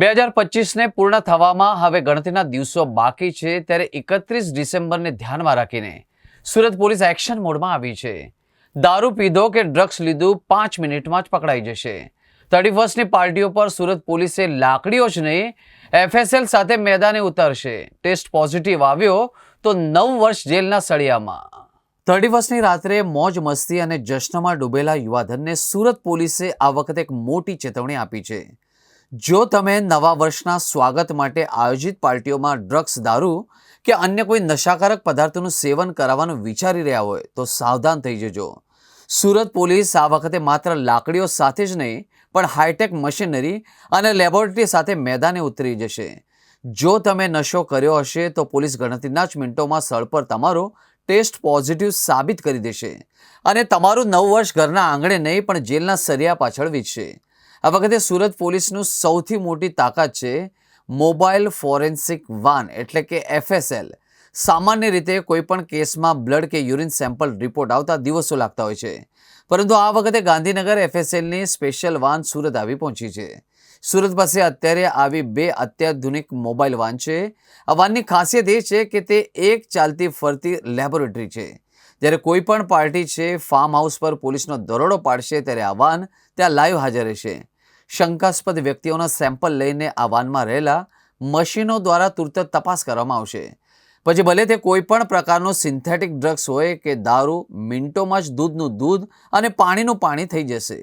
બે હજાર પચીસને પૂર્ણ થવામાં હવે ગણતરીના દિવસો બાકી છે, ત્યારે એકત્રીસ ડિસેમ્બરને ધ્યાનમાં રાખીને સુરત પોલીસ એક્શન મોડમાં આવી છે. દારૂ પીધો કે ડ્રગ્સ લીધું પાંચ મિનિટમાં જ પકડાઈ જશે. થર્ટી ફર્સ્ટની પાર્ટીઓ પર સુરત પોલીસે લાકડીઓ જ નહીં, એફએસએલ સાથે મેદાને ઉતરશે. ટેસ્ટ પોઝિટિવ આવ્યો તો નવ વર્ષ જેલના સળિયામાં. થર્ટી ફર્સ્ટની રાત્રે મોજ મસ્તી અને જશ્નમાં ડૂબેલા યુવાધનને સુરત પોલીસે આ વખતે એક મોટી ચેતવણી આપી છે. જો તમે નવા વર્ષના સ્વાગત માટે આયોજિત પાર્ટીઓમાં ડ્રગ્સ દારૂ કે અન્ય કોઈ નશાકારક પદાર્થોનું સેવન કરાવવાનું વિચારી રહ્યા હોય, તો સાવધાન થઈ જજો. સુરત પોલીસ આ વખતે માત્ર લાકડીઓ સાથે જ નહીં, પણ હાઈટેક મશીનરી અને લેબોરેટરી સાથે મેદાને ઉતરી જશે. જો તમે નશો કર્યો હશે, તો પોલીસ ગણતરીના જ મિનિટોમાં સ્થળ પર તમારો ટેસ્ટ પોઝિટિવ સાબિત કરી દેશે. અને તમારું નવ વર્ષ ઘરના આંગણે નહીં, પણ જેલના સરિયા પાછળ વીતશે આ વખતે સુરત પોલીસનું સૌથી મોટી તાકાત છે મોબાઈલ ફોરેન્સિક વાન, એટલે કે એફએસએલ સામાન્ય રીતે કોઈપણ કેસમાં બ્લડ કે યુરિન સેમ્પલ રિપોર્ટ આવતા દિવસો લાગતા હોય છે. પરંતુ આ વખતે ગાંધીનગર એફએસએલની સ્પેશિયલ વાન સુરત આવી પહોંચી છે. સુરત પાસે અત્યારે આવી બે અત્યાધુનિક મોબાઈલ વાન છે. આ વાનની ખાસિયત એ છે કે તે એક ચાલતી ફરતી લેબોરેટરી છે. જ્યારે કોઈ પણ પાર્ટી છે, ફાર્મ હાઉસ પર પોલીસનો દરોડો પાડશે ત્યારે આ વાન ત્યાં લાઈવ હાજર રહેશે. શંકાસ્પદ વ્યક્તિઓના સેમ્પલ લઈને આ વાનમાં રહેલા મશીનો દ્વારા તુરત તપાસ કરવામાં આવશે. પછી ભલે તે કોઈ પણ પ્રકારનો સિન્થેટિક ડ્રગ્સ હોય કે દારૂ, મિનિટોમાં જ દૂધનું દૂધ અને પાણીનું પાણી થઈ જશે.